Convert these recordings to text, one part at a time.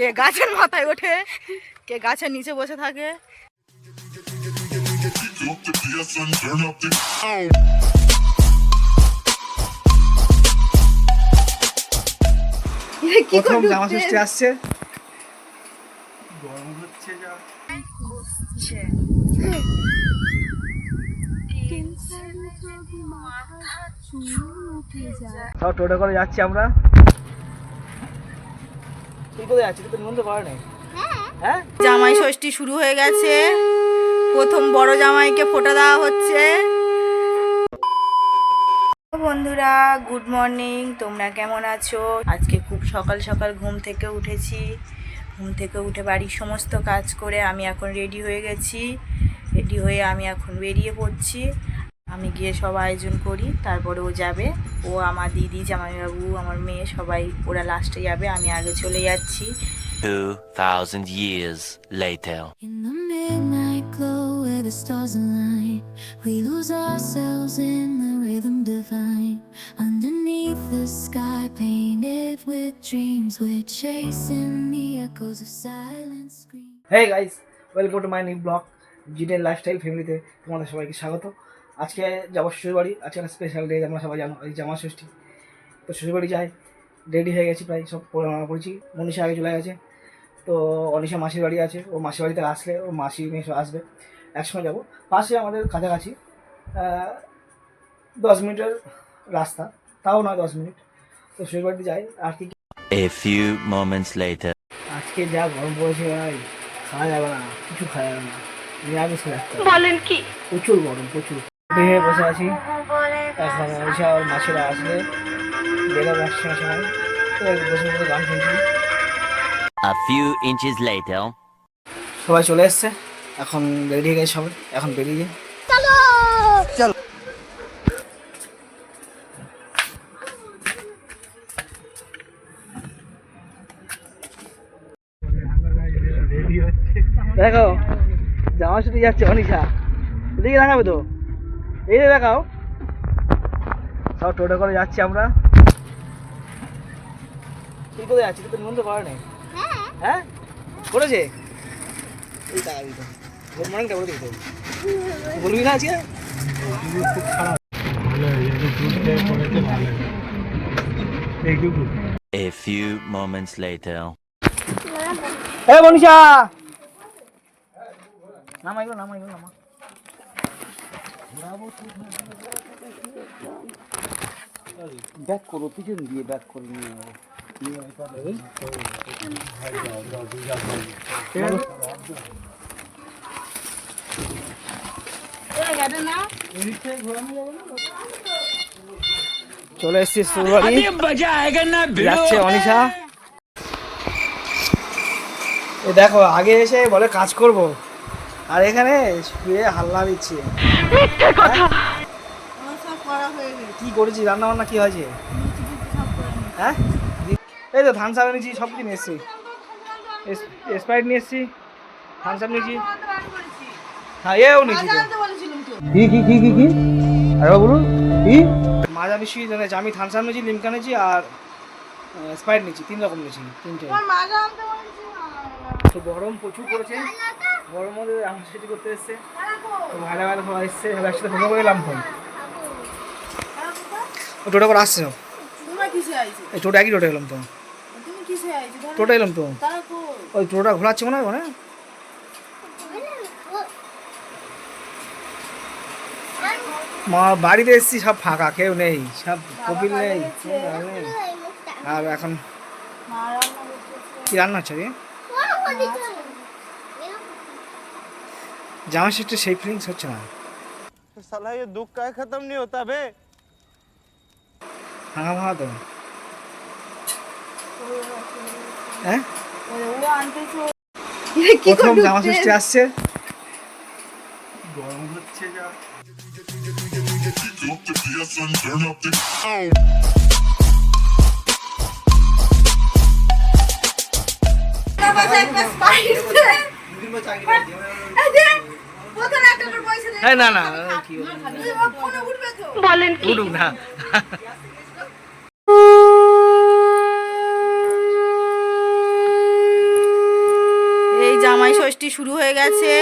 কে গাছের মাথায় ওঠে কে গাছের নিচে বসে থাকে. প্রথম জামা ষষ্ঠী আসছে। গরম হচ্ছে যা। সব টোটো করে যাচ্ছি আমরা। তুই কোথায় তুই তো নিমন্ত্রণ করে নেই। হ্যাঁ। জামাই ষষ্ঠী শুরু হয়ে গেছে। প্রথম বড় জামাইকে ফোটা দেওয়া হচ্ছে। বন্ধুরা গুড মর্নিং। তোমরা কেমন আছো? আজকে খুব সকাল সকাল ঘুম থেকে উঠেছি। ঘুম থেকে উঠে বাড়ির সমস্ত কাজ করে আমি এখন রেডি হয়ে গেছি। রেডি হয়ে আমি এখন বেরিয়ে পড়ছি। আমি গিয়ে সব আয়োজন করি তারপরে ও যাবে। ও আমার দিদি জামাইবাবু আমার মেয়ে সবাই ওরা লাস্টে যাবে আমি আগে চলে যাচ্ছি। Hey guys welcome to my new blog Jiten lifestyle ফ্যামিলিতে তোমাদের সবাইকে স্বাগত। আজকে যাব শ্বশুরবাড়ি আজকে একটা স্পেশাল ডে আমরা সবাই জানো এই জামা ষষ্ঠী। তো শ্বশুরবাড়ি যাই রেডি হয়ে গেছি প্রায় সব পড়াশোনা করেছি মনীষা আগে চলে গেছে তো অনিশা মাসির বাড়ি আছে ও মাসির বাড়িতে আসলে ও মাসি মেয়ে সব আসবে একসঙ্গে যাব। পাশে আমাদের কাছাকাছি দশ মিনিটের রাস্তা তাও নয় দশ মিনিট। তো শ্বশুরবাড়িতে যাই আর কি A few moments later. আজকে যা গরম পড়েছে ভাই খাওয়া যাবে না কিছু খাওয়া যাবে না নিরামিষ রাখতে বলেন কি? প্রচুর গরম প্রচুর। হয়ে বসে আছি। এখন ওইসব আর মাসিরা আসলে বেরোবে একসঙ্গে সময় তো বসে বসে গান শুনছি। A few inches later. সবাই চলে এসছে। এখন হয়ে গেছে সবাই। এখন বেরিয়ে যাই। চলো! দেখো জামা শুধু যাচ্ছে অনিশা। এদিকে দেখাবে তো? এই যে দেখাও। সব টোটো করে যাচ্ছি আমরা। তুই কোথায় যাচ্ছিস তুই তো নিমন্ত্রণ করে নেই। হ্যাঁ। করেছে? এই টাকা দিত গুড মর্নিংটা বলে দিতে বলবি না আজকে খুব খারাপ A few moments later. এগুলো নামা নামা। ব্যাক করো পিছন দিয়ে ব্যাক করে নিয়ে যাব চলে এসছি যাচ্ছে অনিশা। দেখো আগে এসে বলে কাজ করব। আর এখানে শুয়ে হাল্লা দিচ্ছে। কি করেছি রান্না বান্না কি হয়েছে? হ্যাঁ? এই তো ধান চাল নিয়েছি সব কিছু নিয়ে এসছি। স্প্রাইট নিয়ে এসছি ধান চাল নিয়েছি। হ্যাঁ এও নিয়েছি তো। কি কি কি কি কি? আরে বলুন কি? মাজা মিশিয়ে জানাচ্ছি আমি থানসাপ নিয়েছি লিমকা নিয়েছি আর স্প্রাইট নিয়েছি তিন রকম নিয়েছি তিনটে। তো গরম প্রচুর পড়েছে। গরম মধ্যে আমার সেটি করতে এসছে। তো ভাইরা ভাইরা সবাই এসছে। সবাই একসাথে ফোন করে এলাম ফোন। ও টোটো করে আসছে। এই টোটো একই টোটো এলাম তো। টোটো এলাম তো। ওই টোটোটা ঘোরাচ্ছে মনে হয় মানে মা বাড়িতে এসেছি সব ফাঁকা কেউ নেই সব কপিল নেই। নেই। আর এখন কি রান্না হচ্ছে রে জামা ষষ্ঠী সেই ফিলিংস হচ্ছে না साला ये दुख का खत्म नहीं होता बे ভাঙা ভাঙা তো হ্যাঁ প্রথম জামা ষষ্ঠী আসছে গরম হচ্ছে যা Up the PS and turn up the. হ্যাঁ না না কি বলেন উঠুক না। জামাই ষষ্ঠী শুরু হয়ে গেছে।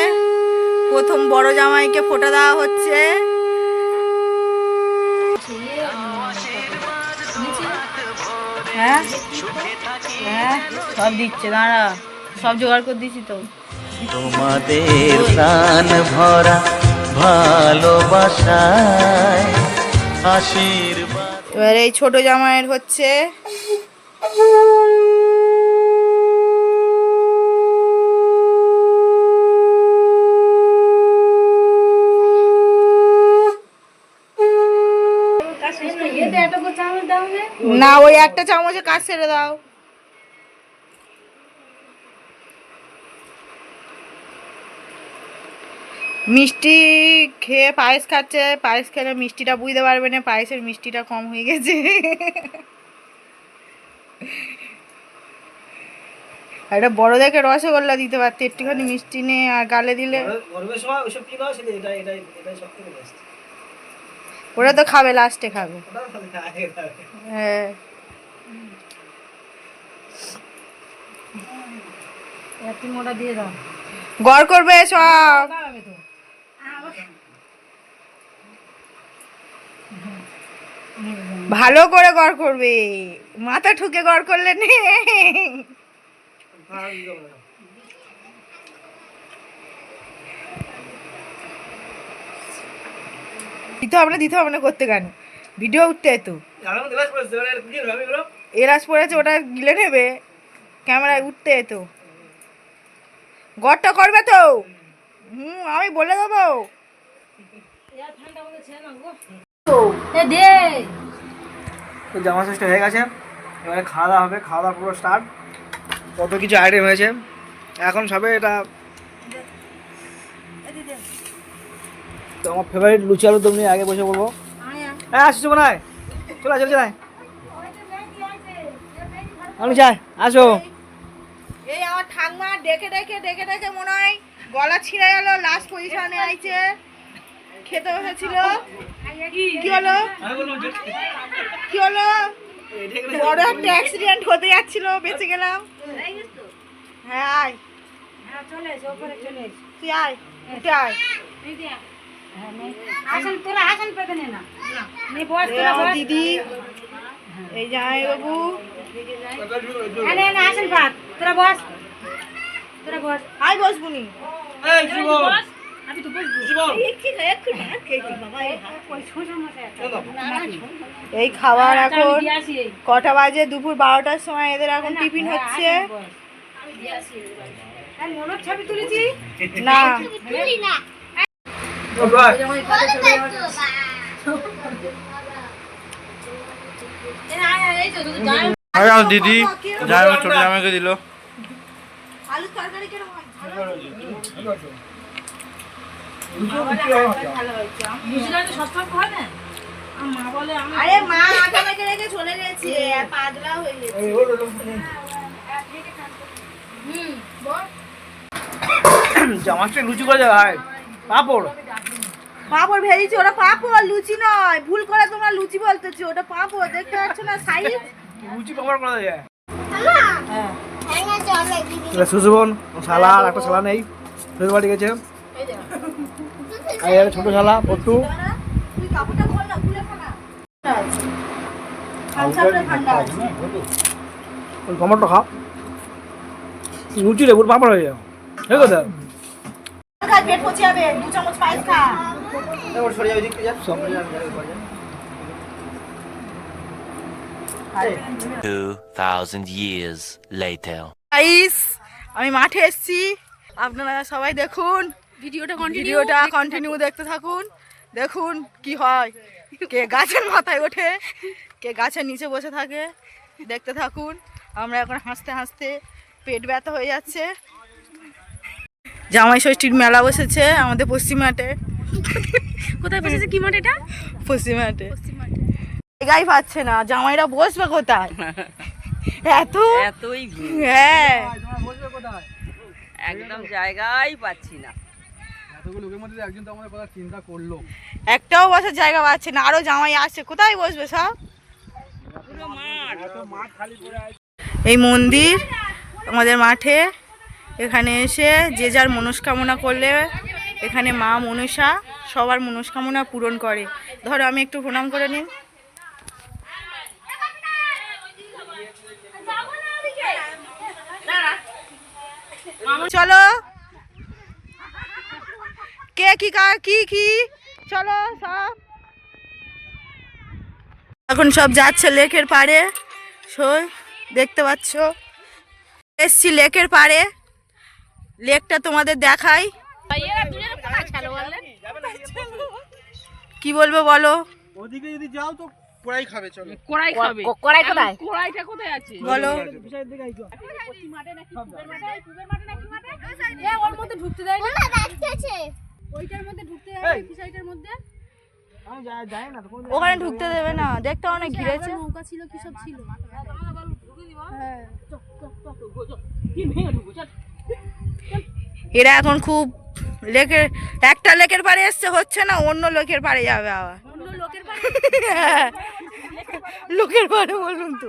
প্রথম বড় জামাইকে ফোটা দেওয়া হচ্ছে। হ্যাঁ? হ্যাঁ? সব দিচ্ছে দাঁড়া। সব জোগাড় করে দিচ্ছি তো। তোমাদের প্রাণ ভরা ভালোবাসায় আশীর্বাদ। এবার এই ছোট জামাইয়ের হচ্ছে না ওই একটা চামচে কাজ ছেড়ে দাও। মিষ্টি খেয়ে পায়েস খাচ্ছে পায়েস খেলে মিষ্টিটা বুঝতে পারবে না পায়েসের মিষ্টিটা কম হয়ে গেছে একটা বড় দেখে রসগোল্লা দিতে পারতে একটুখানি মিষ্টি নে আর গালে দিলে নয় ওরা তো খাবে লাস্টে খাবে। হ্যাঁ গড় করবে সব ভালো করে গড় করবে। মাথা ঠুকে গড় করলে দিতে হবে না। দিতে হবে না করতে কেন? ভিডিও উঠতে তো? এরাস পড়েছে, ওটা গিলে নেবে। ক্যামেরায় উঠতে তো। গড়টা করবে তো। হুম, আমি বলে দেবো। তো জামা ষষ্ঠী হয়ে গেছে। এবারে খাওয়া দাওয়া হবে খাওয়া দাওয়া পুরো স্টার্ট কত কিছু আইটেম হয়েছে। এখন সবে এটা তো আমার ফেভারিট লুচি দম নিয়ে আগে বসে বলব। হ্যাঁ আসছো মনে হয়। চলে আয়, চলে চলে আমি চাই আসো এই আমার ঠাকমা ডেকে ডেকে ডেকে ডেকে মনে হয় গলা ছিঁড়ে গেল লাস্ট পজিশনে আইছে। খেতে বসেছিল। কি হলো? কি হলো? বড় একটা অ্যাক্সিডেন্ট হতে যাচ্ছিল বেঁচে গেলাম। হ্যাঁ আয়। তুই আয় উঠে আয়। এই আমার দিদি এই জামাই বাবু। আয় বসবুনি। এই, এই খাবার এখন কটা বাজে? দুপুর বারোটার সময় এদের এখন টিফিন হচ্ছে। না। আরে আমার দিদি জামাই ছোট জামাইকে দিল। আলুর তরকারি হয়? হয়েছে? আরে মা আটা মেখে রেখে চলে গেছে পাতলা হয়ে গেছে। এই, ওর, ওর, ওর। জামা ষষ্ঠী লুচি করে হয় পাপড়। পাঁপড় ভেজেছি ওটা পাঁপড় লুচি নয়। ভুল করে তোমরা লুচি বলতেছো ওটা পাঁপড় দেখতে পাচ্ছ না সাইজ? লুচি পাপড় করা যায় শালা আর একটা শালা নেই। বাড়ি গেছে। আর একটা ছোট শালা পট্টু। টমেটো খা লুচি রে পুরো পাপড় হয়ে যাও ঠিক আছে? Two thousand years later. আমি মাঠে এসেছি। আপনারা সবাই দেখুন। ভিডিওটা ভিডিওটা কন্টিনিউ দেখতে থাকুন। দেখুন কি হয়। কে গাছের মাথায় ওঠে কে গাছের নিচে বসে থাকে দেখতে থাকুন। আমরা এখন হাসতে হাসতে পেট ব্যথা হয়ে যাচ্ছে। জামাই ষষ্ঠীর মেলা বসেছে আমাদের পশ্চিমহাটে কোথায় বসেছে? কি মাঠ এটা? পশ্চিমহাটে জায়গাই পাচ্ছে না জামাইরা বসবে কোথায়? এত? এতই হ্যাঁ। একদম জায়গায় পাচ্ছি না। একটাও বসার জায়গা পাচ্ছে না আরও জামাই আসছে কোথায় বসবে সব? এই মন্দির আমাদের মাঠে। এখানে এসে যে যার মনস্কামনা করলে এখানে মা মনসা সবার মনস্কামনা পূরণ করে। ধরো আমি একটু প্রণাম করে নিই। চলো। কে কি কি কি? চলো সব। এখন সব যাচ্ছে লেকের পাড়ে। সই দেখতে পাচ্ছ? এসছি লেকের পাড়ে। লেকটা তোমাদের দেখাই। কি বলব বলো? ওদিকে যদি যাও তো খাবে চলো। কড়াই খাবে। কড়াই কোথায়? কড়াইটা কোথায় আছে? বলো। বিষয়ের দিকে আইছো ওর মধ্যে ঢুকতে দেয় না আমি যাই যাই না তো কোনোদিন ওখানে ঢুকতে দেবে না দেখতে অনেক ঘিরেছে এরা এখন খুব লেকের একটা লেকের পাড়ে এসছে হচ্ছে না অন্য লোকের পাড়ে যাবে আবার। হ্যাঁ, লোকের পাড়ে? বলুন তো।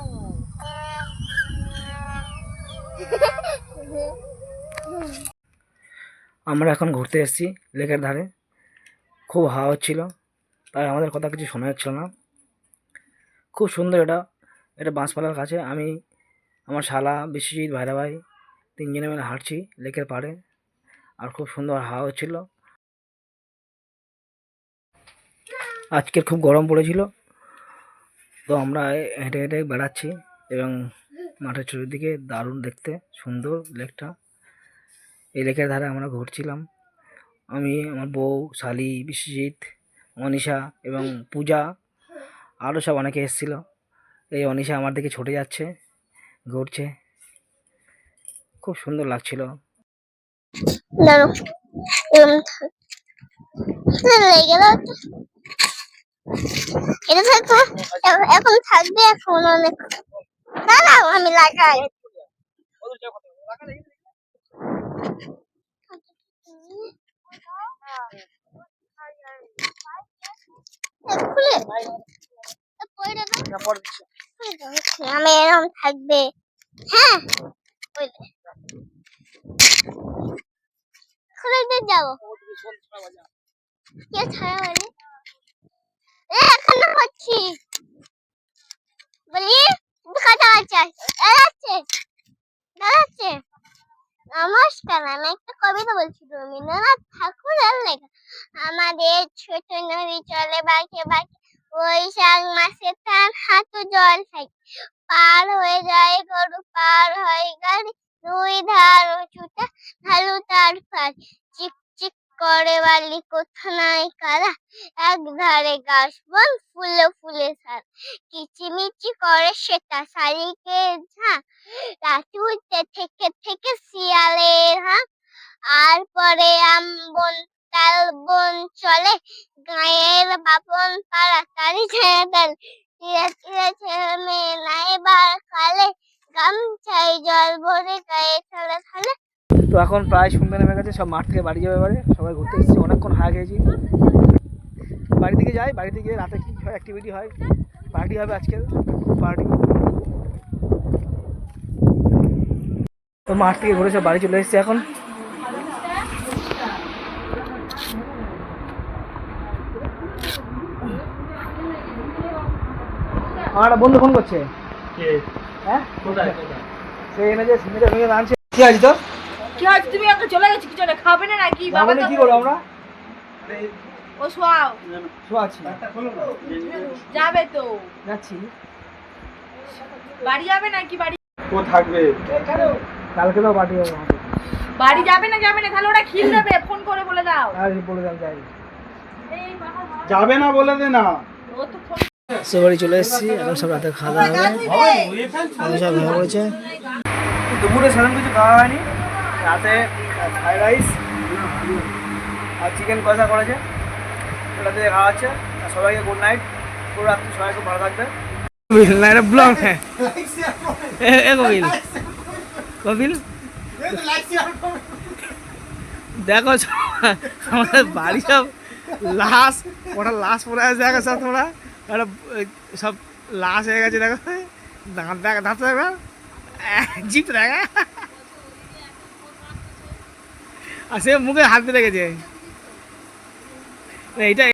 এখন ঘুরতে এসেছি লেকের ধারে। খুব হাওয়া হচ্ছিল, তাই আমাদের কথা কিছু শোনা যাচ্ছিল না। খুব সুন্দর এটা এটা বাঁশপালার কাছে। আমি, আমার শালা, বিশ্বজিৎ ভাইরা ভাই তিনজনে মিলে হাঁটছি লেকের পাড়ে, আর খুব সুন্দর হাওয়া হচ্ছিল। আজকের খুব গরম পড়েছিল, তো আমরা হেঁটে হেঁটে বেড়াচ্ছি এবং মাঠের চতুর্দিকে দারুণ দেখতে সুন্দর লেকটা। এই লেকের ধারে আমরা ঘুরছিলাম। আমি, আমার বউ, শালি, বিশ্বজিৎ, অনিশা এবং পূজা আরও সব অনেকে এসেছিল। এই অনিশা আমার দিকে ছুটে যাচ্ছে, ঘুরছে। খুব সুন্দর লাগছিল। এখন থাকবে। এখন অনেক। আমি লাগাই এ, খুলে এ, পড়ে দাও। খুলে দাও, খুলে। আমি এরকম থাকবে হ্যাঁ যাব কে ছাড়া হচ্ছি বলি কথা আছে দাঁড়াচ্ছে দাঁড়াচ্ছে নমস্কার আমি একটা কবিতা বলছি, রবীন্দ্রনাথ ঠাকুরের লেখা। আমাদের ছোট নদী চলে বাঁকে বাঁকে, বৈশাখ মাসে তার হাঁটু জল থাকে পার হয়ে যায় গরু, পার হয় গাড়ি, দুই ধার উঁচুটা ঢালু তার পার চিক চিক করে বালি কোথা নাই কারা এক ধারে গাছ বন ফুলে ফুলে সার কিচিমিচি করে সেটা শালিকে ঝাঁক রাতে উঠতে থেকে থেকে শিয়ালের হাঁক আর পরে আম বন তাল বন চলে। গায়ের বাপন পাড়া তারি তাল তীরে তীরে ছেলে মেয়ে নাইবার কালে গামছাই জল ভরে গায়ে ঠেলে ঠেলে তো এখন প্রায় সন্ধ্যা নেমে গেছে, সব মাঠ থেকে বাড়ি যাবে এবারে। সবাই ঘুরতে এসেছি, অনেকক্ষণ হাওয়া খেয়েছি। বাড়ি থেকে যাই বাড়িতে গিয়ে রাতে কী অ্যাক্টিভিটি হয়। পার্টি হবে আজকে পার্টি তো মাঠ থেকে ঘুরে সব বাড়ি চলে এসেছি এখন। আমার একটা বন্ধু ফোন করছে। হ্যাঁ? সে এনে যে সিমেন্টের ভেঙে আনছে। কি আছে তোর? কি তুমি এখন চলে গেছো কিছু না খাবে না নাকি? না বলে কি করব আমরা? ও শোয়াও। যাবে তো। যাচ্ছি। বাড়ি যাবে নাকি? বাড়ি কালকে তো হবে। আমাদের বাড়ি যাবে না যাবে না? তাহলে ওরা খিল দেবে। ফোন করে বলে দাও। আর বলে দাও যাই। যাবে না বলে দে না। ও তো ফোন সে বাড়ি চলে এসেছি এখন সব রাতে খাওয়া দাওয়া হবে। আমি সব ভালো করেছে দুপুরে সেরকম কিছু খাওয়া হয়নি। রাতে ফ্রাইড রাইস আর চিকেন কষা করেছে। দিয়ে খাওয়া হচ্ছে। আর সবাইকে গুড নাইট পুরো রাত্রি সবাই খুব ভালো থাকবে। ব্লগ হ্যাঁ। এ কবিল কবিল দেখো আমাদের বাড়ি সব লাশ ওটা লাশ পড়ে আছে দেখো সব তোমরা। একটা সব লাশ হয়ে গেছে, দেখো। দাঁত দেখা দাঁত দেখা জিপ, দেখা। আর সে মুখে হাত দিয়ে রেখেছে এইটা